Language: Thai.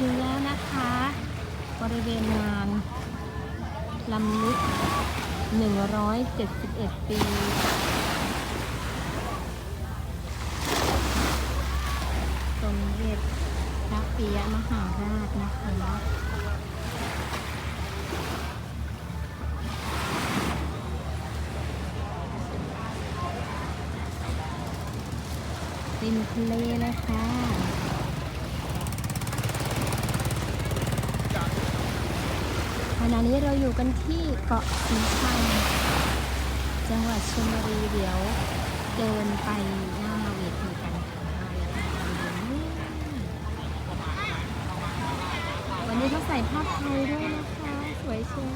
คือแล้วนะคะ บริเวณงานลำลึก 171 ปีสมเด็จพระปิยมหาราชนะคะริมทะเลเลยค่ะ ณะนี้เราอยู่กันที่เกาะสีชังจังหวัดชลบุรีเดี๋ยวเดินไปหน้าเวทีกันค่ะวันนี้เขาใส่ผ้าไทยด้วยนะคะ สวยเชียว